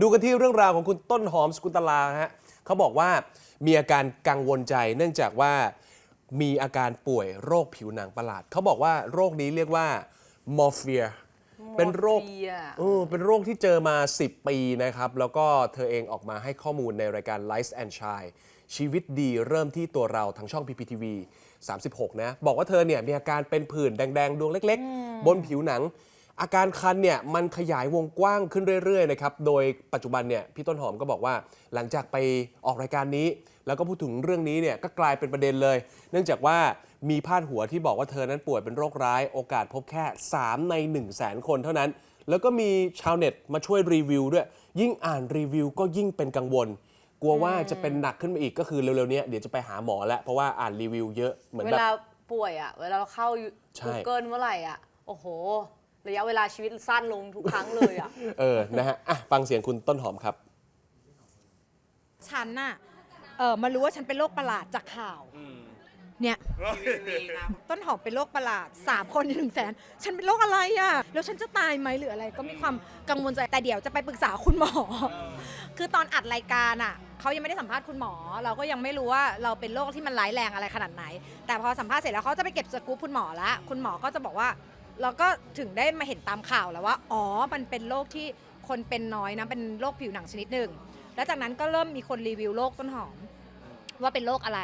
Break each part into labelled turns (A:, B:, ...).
A: ดูกันที่เรื่องราวของคุณต้นหอมสกุลตลาฮะเขาบอกว่ามีอาการกังวลใจ เนื่องจากว่ามีอาการป่วยโรคผิวหนังประหลาด เขาบอกว่าโรคนี้เรียกว่ามอร์เฟียเป็นโรค
B: Morphea
A: เออเป็นโรคที่เจอมา 10 ปีนะครับ แล้วก็เธอเองออกมาให้ข้อมูลในรายการ Life and Shine ชีวิตดีเริ่มที่ตัวเราทางช่อง PPTV 36 นะ บอกว่าเธอเนี่ยมีอาการเป็นผื่นแดง ๆ ดวงเล็ก ๆ บนผิวหนัง อาการคันเนี่ยมันขยายวงกว้างขึ้นเรื่อยๆนะครับ โดยปัจจุบันเนี่ยพี่ต้นหอมก็บอกว่าหลังจากไปออกรายการนี้ แล้วก็พูดถึงเรื่องนี้เนี่ยก็กลายเป็นประเด็นเลย เนื่องจากว่ามีพาดหัวที่บอกว่าเธอนั้นป่วยเป็นโรคร้าย โอกาสพบแค่ 3 ใน 1 0 0 0 0แสนคนเท่านั้น แล้วก็มีชาวเน็ตมาช่วยรีวิวด้วย ยิ่งอ่านรีวิวก็ยิ่งเป็นกังวล กลัวว่าจะเป็นหนักขึ้นมาอีกก็คือเร็วๆเนี้ยเดี๋ยวจะไปหาหมอแล้วเพราะว่าอ่านรีวิวเยอะเหมือน
B: เว
A: แบบ
B: ลาป่วยอะเวลาเราเข้า
A: ใช่
B: Google เมื่อไหร่อะโอ้โห ระยะเวลาชีวิตสั้นลงทุกครั้งเลยอะ
A: เออนะฮะอะฟังเสียงคุณต้นหอมครับ
C: ฉันน่ะเออมารู้ว่าฉันเป็นโรคประหลาดจากข่าวเนี่ยต้นหอมเป็นโรคประหลาด3คนในหนึ่งแสนฉันเป็นโรคอะไรอะแล้วฉันจะตายไหมหรืออะไร ก็มีความกังวลใจแต่เดี๋ยวจะไปปรึกษาคุณหมอ คือตอนอัดรายการอะเขายังไม่ได้สัมภาษณ์คุณหมอ เราก็ยังไม่รู้ว่าเราเป็นโรคที่มันร้ายแรงอะไรขนาดไหน แต่พอสัมภาษณ์เสร็จแล้วเขาจะไปเก็บสกู๊ปคุณหมอแล้วคุณหมอก็จะบอกว่า เราก็ถึงได้มาเห็นตามข่าวแล้วว่า อ๋อ มันเป็นโรคที่คนเป็นน้อยนะ เป็นโรคผิวหนังชนิดหนึ่ง แล้วจากนั้นก็เริ่มมีคนรีวิวโรคต้นหอม ว่าเป็นโรคอะไร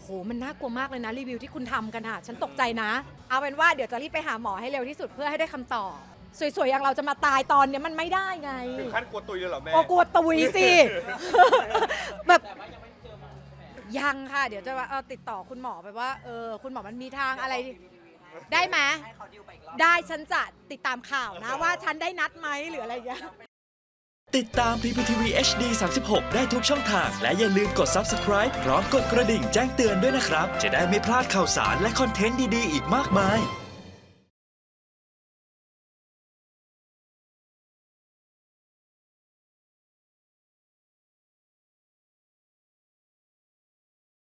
C: โห มันน่ากลัวมากเลยนะรีวิวที่คุณทำกันอะฉันตกใจนะ เอาเป็นว่าเดี๋ยวจะรีบไปหาหมอให้เร็วที่สุดเพื่อให้ได้คำตอบ สวยๆ อย่างเราจะมาตายตอนเนี้ยมันไม่ได้ไง
D: ถึงขั้นกลัวตุยเลยเหรอแม่
C: โอ้กลัวตุยสิ แบบยังค่ะ เดี๋ยวจะว่าเออติดต่อคุณหมอไปว่าเออคุณหมอมันมีทางอะไร ได้ไหมได้ฉันจะติดตามข่าวนะว่าฉันได้นัดไหมหรืออะไรอย่างเงี้ย
E: ติดตาม PPTV HD 36 ได้ทุกช่องทาง และอย่าลืมกด subscribe พร้อมกดกระดิ่งแจ้งเตือนด้วยนะครับ จะได้ไม่พลาดข่าวสารและคอนเทนต์ดี ๆ อีกมากมาย